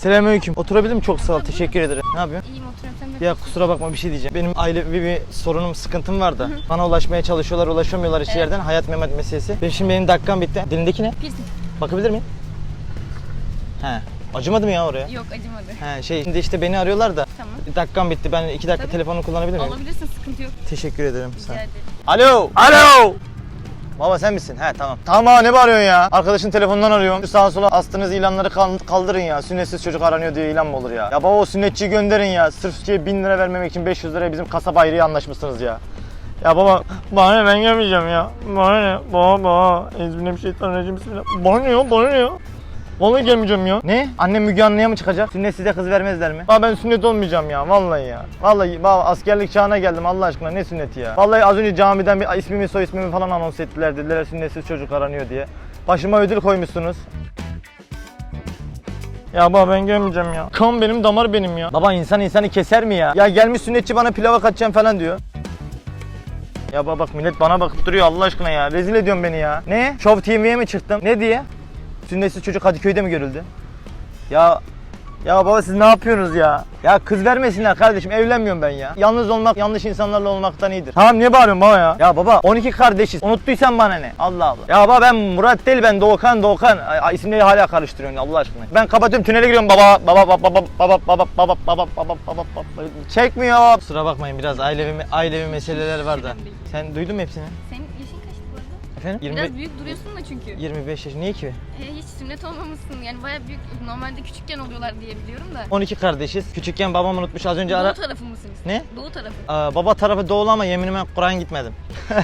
Selamünaleyküm. Oturabilir miyim? Çok sağ ol. Teşekkür ederim. Ne yapıyorsun? İyiyim oturuyorum sen de. Ya kusura bakma bir şey diyeceğim. Benim ailevi bir sorunum, sıkıntım var da. Bana ulaşmaya çalışıyorlar, ulaşamıyorlar hiçbir Evet. yerden. Hayat memat meselesi. Benim şimdi benim dakikam bitti. Dilindeki ne? Piercing. Bakabilir miyim? He. Acımadı mı ya oraya? Yok acımadı. He şey şimdi işte beni arıyorlar da Tamam. dakikam bitti. Ben iki dakika Tabii. telefonu kullanabilir miyim? Alabilirsin sıkıntı yok. Teşekkür ederim. Rica ederim. Alo. Alo. Baba sen misin? He tamam. Tamam baba ne bağırıyorsun ya? Arkadaşın telefonundan arıyorum. Sağa sola astığınız ilanları kal- kaldırın ya. Sünnetsiz çocuk aranıyor diye ilan mı olur ya? Ya baba o sünnetçiyi gönderin ya. Sırf şey 1000 lira vermemek için 500 liraya bizim kasaba ayrıya anlaşmışsınız ya. Ya baba bana ne ben gelmeyeceğim ya. Bana ne? Baba baba. Ezbilemşeytanirracim bismillah. Bana ne ya? Bana ne ya? Vallahi gelmeyeceğim ya. Ne? Annem Müge Anlı'ya mı çıkacak? Sünnet size kız vermezler mi? Baba ben sünnet olmayacağım ya. Vallahi ya. Vallahi baba askerlik çağına geldim Allah aşkına ne sünneti ya. Vallahi az önce camiden bir ismimi soy ismimi falan anons ettiler dediler sünnetsiz çocuk aranıyor diye. Başıma ödül koymuşsunuz. Ya baba ben gelmeyeceğim ya. Kan benim damar benim ya. Baba insan insanı keser mi ya? Ya gelmiş sünnetçi bana pilava kaçacağım falan diyor. Ya baba bak millet bana bakıp duruyor Allah aşkına ya. Rezil ediyorsun beni ya. Ne? Show TV'ye mi çıktım? Ne diye? Sünnetsiz çocuk Kadıköy'de mi görüldü? Ya ya baba siz ne yapıyorsunuz ya? Ya kız vermesinler kardeşim evlenmiyorum ben ya. Yalnız olmak yanlış insanlarla olmaktan iyidir. Tamam niye bağırıyorsun baba ya? Ya baba 12 kardeşiz. Unuttuysan bana ne? Allah Allah. Ya baba ben Murat değil ben Doğukan Doğukan. Ay, isimleri hala karıştırıyorsun Allah aşkına. Ben kapatıyorum tünele giriyorum baba baba baba baba baba baba baba baba baba baba baba. Çekmiyor. Kusura bakmayın biraz ailevi ailevi meseleler var da. Sen duydun mu hepsini? Kaçtı bu arada? Efendim? 20, Biraz büyük duruyorsun da çünkü. 25 yaş. Niye ki? He, hiç sünnet olmamışsın. Yani baya büyük. Normalde küçükken oluyorlar diye biliyorum da. 12 kardeşiz. Küçükken babam unutmuş az önce Doğu ara... tarafı mısınız? Ne? Doğu tarafı. Aa, baba tarafı doğulu ama yeminime Kur'an gitmedim.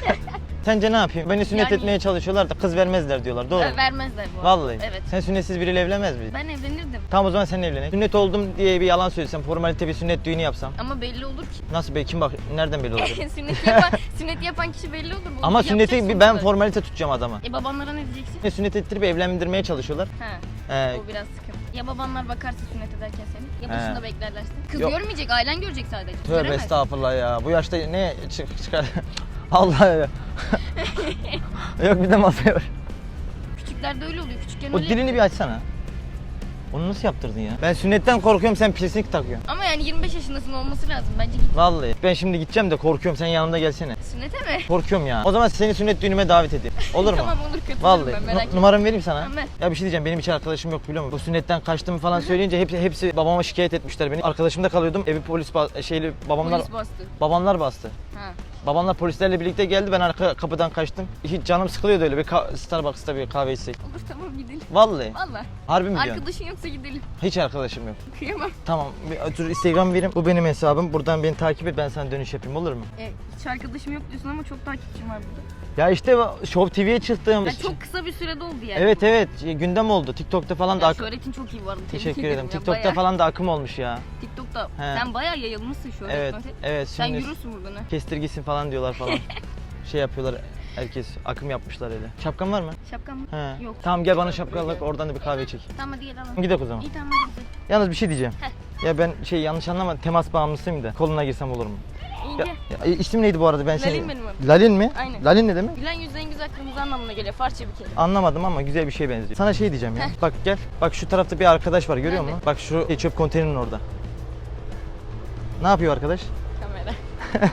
Sence ne yapayım? Beni sünnet Yani- etmeye çalışıyorlar da kız vermezler diyorlar. Doğru? Ee, vermezler bu arada. Vallahi. Evet. Sen sünnetsiz biriyle evlenmez miydin? Ben evlenirdim. Tamam o zaman sen evlenelim. Sünnet oldum diye bir yalan söylesem, formalite bir sünnet düğünü yapsam. Ama belli olur ki. Nasıl be kim bak nereden belli olacak? sünneti yapan, sünneti yapan kişi belli olur. Bu ama sünneti bir ben formalite tutacağım adama. E babanlara ne diyeceksin? Ne sünnet ettirip evlendirmeye çalışıyorlar. Ha. Ee, O biraz sıkıntı. Ya babanlar bakarsa sünnet ederken seni ya He. başında beklerlerse. Kız Yok. görmeyecek, ailen görecek sadece. tövbe Göremez. estağfurullah ya. Bu yaşta ne çık çıkar? Allah ya. Yok bir de masaya var. Küçüklerde öyle oluyor. Küçükken O öyle. dilini bir açsana. Onu nasıl yaptırdın ya? Ben sünnetten korkuyorum sen piercing takıyorsun. Ama yani 25 yaşındasın olması lazım. Bence git. Vallahi ben şimdi gideceğim de korkuyorum sen yanımda gelsene. Sünnete mi? Korkuyorum ya. O zaman seni sünnet düğünüme davet edeyim. Olur mu? tamam olur katılırım Vallahi. ben merak etme. numaramı vereyim sana. Tamam. Ya bir şey diyeceğim benim hiç arkadaşım yok biliyor musun? Bu sünnetten kaçtığımı falan söyleyince hepsi hepsi babama şikayet etmişler beni. Arkadaşımda kalıyordum. Evi polis ba- şeyli babamlar Polis bastı. babamlar bastı. Ha. Babamlar polislerle birlikte geldi. Ben arka kapıdan kaçtım. Hiç canım sıkılıyordu öyle bir ka- Starbucks'ta bir kahve içsek. Olur tamam gidelim. Vallahi. Valla. Harbi mi diyorsun? Arkadaşın yoksa gidelim. Hiç arkadaşım yok. Kıyamam. Tamam. Bir otur Instagram vereyim. Bu benim hesabım. Buradan beni takip et. Ben sana dönüş yapayım olur mu? E, hiç arkadaşım yok diyorsun ama çok takipçim var burada. Ya işte Show TV'ye çıktım. Ya çok kısa bir sürede oldu yani. Evet evet şey, gündem oldu. TikTok'ta falan da Ya ak- şöhretin çok iyi bu arada. Tebrik Teşekkür ederim ederim. ya, TikTok'ta bayağı. falan da akım olmuş ya. TikTok'ta He. sen bayağı yayılmışsın şu an. Evet. Evet Sen şimdi yürürsün buradan ha. kestirgisin falan diyorlar falan. şey yapıyorlar. Herkes akım yapmışlar öyle. Şapkan var mı? Şapkan mı? He. Yok. Tamam gel bana şapkalık oradan da bir kahve çek. Tamam hadi gel alalım. Gidelim o zaman. İyi tamam hadi gidelim. Yalnız bir şey diyeceğim. Ya ben şey yanlış anlama temas bağımlısıyım da koluna girsem olur mu? İyi Ya, ya, isim neydi bu arada ben seni? Lalin benim adım. Lalin mi? Aynen. Lalin ne demek? Gülen yüzün en güzel kırmızı anlamına geliyor. Farsça bir kelime. Anlamadım ama güzel bir şey benziyor. Sana şey diyeceğim ya. Bak gel. Bak şu tarafta bir arkadaş var görüyor Nerede? musun? Bak şu şey, çöp konteynerinin orada. Ne yapıyor arkadaş? Kamera.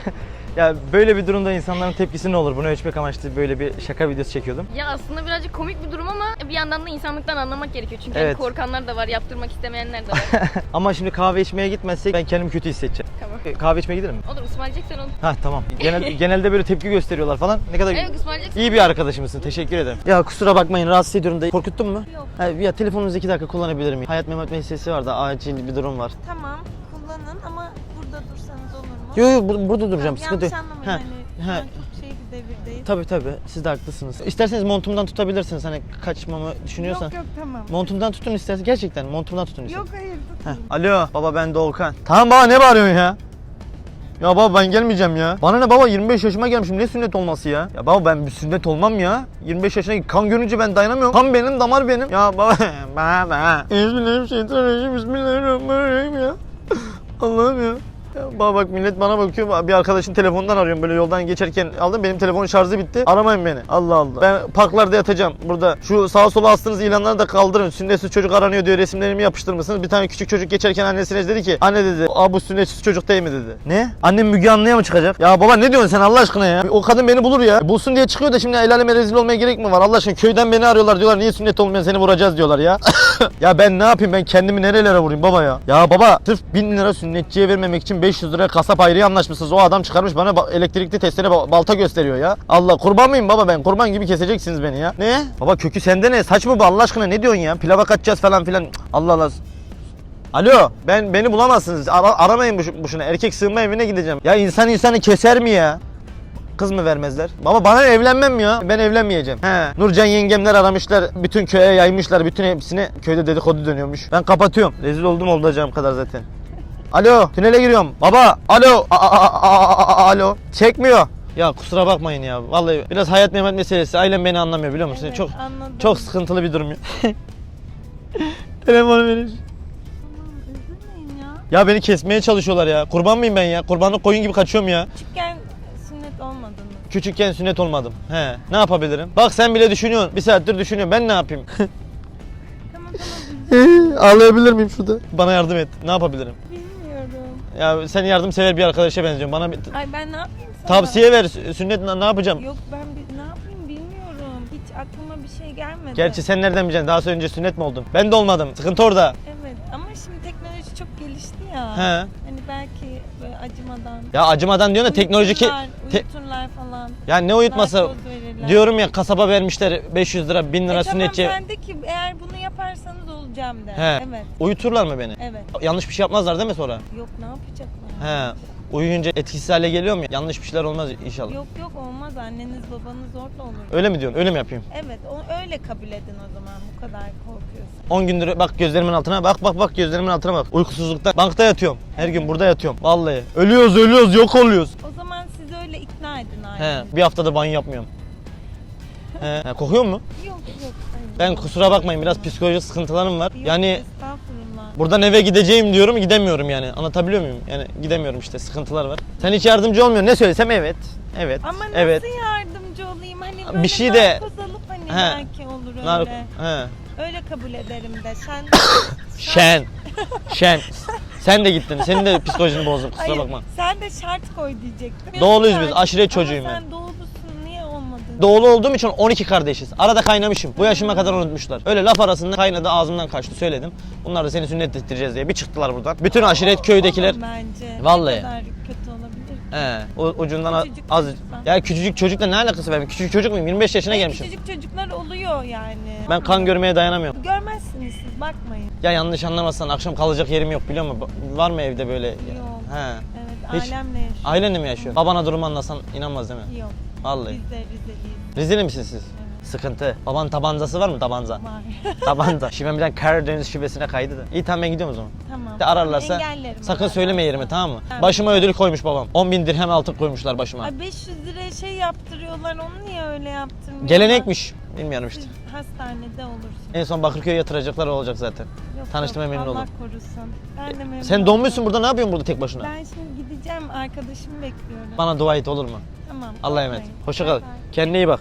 Ya böyle bir durumda insanların tepkisi ne olur? Bunu ölçmek amaçlı böyle bir şaka videosu çekiyordum. Ya aslında birazcık komik bir durum ama bir yandan da insanlıktan anlamak gerekiyor. Çünkü Evet. korkanlar da var, yaptırmak istemeyenler de var. Ama şimdi kahve içmeye gitmezsek ben kendimi kötü hissedeceğim. tamam. E, Kahve içmeye gidelim mi? Olur ısmarlayacaksan olur. Ha tamam. Genel, genelde böyle tepki gösteriyorlar falan. Ne kadar Evet ısmarlayacaksan. iyi bir arkadaşımızsın. Teşekkür ederim. Ya kusura bakmayın rahatsız ediyorum da korkuttun mu? Yok. Ha, ya telefonunuzu iki dakika kullanabilir miyim? Hayat memat meselesi var da acil bir durum var. Tamam Yok yok bur- burada duracağım. Tamam, Sıkıntı yanlış yok. anlamayın Ha, hani şu ha. an çok şey bir devirdeyiz. Tabii tabii siz de haklısınız. İsterseniz montumdan tutabilirsiniz hani kaçmamı düşünüyorsan. Yok yok tamam. Montumdan tutun isterseniz. Gerçekten montumdan tutun isterseniz. Yok hayır Heh. tutun. Alo baba ben Doğukan. Tamam baba ne bağırıyorsun ya? Ya baba ben gelmeyeceğim ya. Bana ne baba 25 yaşıma gelmişim ne sünnet olması ya? Ya baba ben bir sünnet olmam ya. 25 yaşına kan görünce ben dayanamıyorum. Kan benim damar benim. Ya baba baba. Bismillahirrahmanirrahim. Bismillahirrahmanirrahim ya. Allah'ım ya. Baba bak millet bana bakıyor. Bir arkadaşın telefonundan arıyorum böyle yoldan geçerken aldım. Benim telefonun şarjı bitti. Aramayın beni. Allah Allah. Ben parklarda yatacağım. Burada şu sağa sola astığınız ilanları da kaldırın. Sünnetsiz çocuk aranıyor diyor. Resimlerimi yapıştırmışsınız. Bir tane küçük çocuk geçerken annesine dedi ki anne dedi. Aa bu sünnetsiz çocuk değil mi dedi. Ne? Annem Müge Anlı'ya mı çıkacak? Ya baba ne diyorsun sen Allah aşkına ya? O kadın beni bulur ya. Bulsun diye çıkıyor da şimdi el aleme rezil olmaya gerek mi var? Allah aşkına köyden beni arıyorlar diyorlar. Niye sünnet olmayan seni vuracağız diyorlar ya. ya ben ne yapayım ben kendimi nerelere vurayım baba ya? Ya baba sırf 1000 lira sünnetçiye vermemek için 500 lira kasap ayrıya anlaşmışsınız. O adam çıkarmış bana ba- elektrikli testere ba- balta gösteriyor ya. Allah kurban mıyım baba ben? Kurban gibi keseceksiniz beni ya. Ne? Baba kökü sende ne? Saç mı bu Allah aşkına ne diyorsun ya? Pilava kaçacağız falan filan. Allah Allah. Alo ben beni bulamazsınız. Ara- aramayın boş- boşuna. Erkek sığınma evine gideceğim. Ya insan insanı keser mi ya? Kız mı vermezler? Baba bana evlenmem ya. Ben evlenmeyeceğim. He. Nurcan yengemler aramışlar. Bütün köye yaymışlar. Bütün hepsine köyde dedikodu dönüyormuş. Ben kapatıyorum. Rezil oldum olacağım kadar zaten. Alo tünele giriyorum. Baba alo. A- a- a- a- a- alo. Çekmiyor. Ya kusura bakmayın ya. Vallahi biraz hayat memat meselesi. Ailem beni anlamıyor biliyor musun? Evet, çok anladım. çok sıkıntılı bir durum. Telefonu verir. Ya beni kesmeye çalışıyorlar ya. Kurban mıyım ben ya? Kurbanlık koyun gibi kaçıyorum ya. Küçükken sünnet olmadınız. Küçükken sünnet olmadım. He. Ne yapabilirim? Bak sen bile düşünüyorsun. Bir saattir düşünüyorum. Ben ne yapayım? Tamam tamam Ağlayabilir miyim şurada? Bana yardım et. Ne yapabilirim? bilmiyorum. Ya sen yardımsever bir arkadaşa benziyorsun. Bana bir Ay ben ne yapayım sana? tavsiye ver. Sünnet ne ne yapacağım? Yok ben bir, ne yapayım bilmiyorum. Hiç aklıma bir şey gelmedi. Gerçi sen nereden bileceksin? Daha önce sünnet mi oldun? Ben de olmadım. Sıkıntı orada. Evet ama şimdi teknoloji çok gelişti ya. He. Hani belki acımadan. Ya acımadan diyorsun da teknoloji ki... Uyuturlar, falan. ya ne uyutması? narkoz verirler. Diyorum ya kasaba vermişler 500 lira 1000 lira e sünnetçi. Tamam sen de ki eğer bunu yaparsanız olacağım de. He. Evet. Uyuturlar mı beni? Evet. Yanlış bir şey yapmazlar değil mi sonra? Yok ne yapacaklar? He. Uyuyunca etkisiz hale geliyor mu? Yanlış bir şeyler olmaz inşallah. Yok yok olmaz anneniz babanız zorla olur. Öyle mi diyorsun? Öyle mi yapayım? Evet o, öyle kabul edin o zaman bu kadar korkuyorsun. 10 gündür bak gözlerimin altına bak bak bak gözlerimin altına bak. Uykusuzlukta bankta yatıyorum. Her gün burada yatıyorum. Vallahi. Ölüyoruz ölüyoruz yok oluyoruz. O zaman siz öyle ikna edin He. ailenizi. Bir haftada banyo yapmıyorum. He. He, kokuyor mu? Yok yok. hayır. Ben kusura bakmayın biraz psikolojik sıkıntılarım var. Yok, Yani Estağfurullah. Buradan eve gideceğim diyorum gidemiyorum yani. Anlatabiliyor muyum? Yani gidemiyorum işte sıkıntılar var. Sen hiç yardımcı olmuyorsun. Ne söylesem evet. Evet. Ama nasıl evet. yardımcı olayım? Hani Bir böyle şey de- alıp hani He. belki olur öyle. Nar- He. Öyle kabul ederim de. Sen Şen. Şen. Sen de gittin. Senin de psikolojini bozdum kusura Hayır, bakma. sen de şart koy diyecektim. Doğuluyuz biz, aşiret çocuğuyum ben. sen olmadın? Doğulu olduğum için 12 kardeşiz. Arada kaynamışım. Bu yaşıma kadar unutmuşlar. Öyle laf arasında kaynadı ağzımdan kaçtı söyledim. Bunlar da seni sünnet ettireceğiz diye bir çıktılar buradan. Bütün aşiret köydekiler Olur bence. Vallahi. Ne kadar kötü olabilir. ki? He, o, ucundan Küçücük az. çocuksan. Ya küçücük çocukla ne alakası var? Küçücük çocuk muyum? 25 yaşına gelmişim. Küçücük çocuklar oluyor yani. Ben kan görmeye dayanamıyorum. Görmezsiniz siz bakmayın. Ya yanlış anlamazsan akşam kalacak yerim yok biliyor musun? Ba- Var mı evde böyle? Yok. He. Evet Hiç- ailemle yaşıyorum. Ailenle mi yaşıyor? Babana durumu anlasan inanmaz değil mi? Yok. Vallahi. Biz de Rizeliyiz. Rizeli misiniz siz? Sıkıntı. Baban tabancası var mı tabanca? Var. Tabanca. Şimdi ben bir tane Karadeniz şubesine kaydı da. İyi tamam ben gidiyorum o zaman. tamam. De ararlarsa Engellerim sakın söyleme yerimi tamam mı? Tamam. Başıma ödül koymuş babam. 10 bin dirhem altın koymuşlar başıma. Ay 500 liraya şey yaptırıyorlar onu niye öyle yaptırmıyorlar? Gelenekmiş. Bilmiyorum işte. Siz hastanede olursunuz. En son Bakırköy'e yatıracaklar olacak zaten. Yok, Tanıştığıma memnun Allah oldum. korusun. Ben de memnun Sen donmuşsun burada ne yapıyorsun burada tek başına? Ben şimdi gideceğim arkadaşımı bekliyorum. Bana dua et olur mu? Tamam. Allah'a emanet. Hoşça kal. Kendine iyi bak.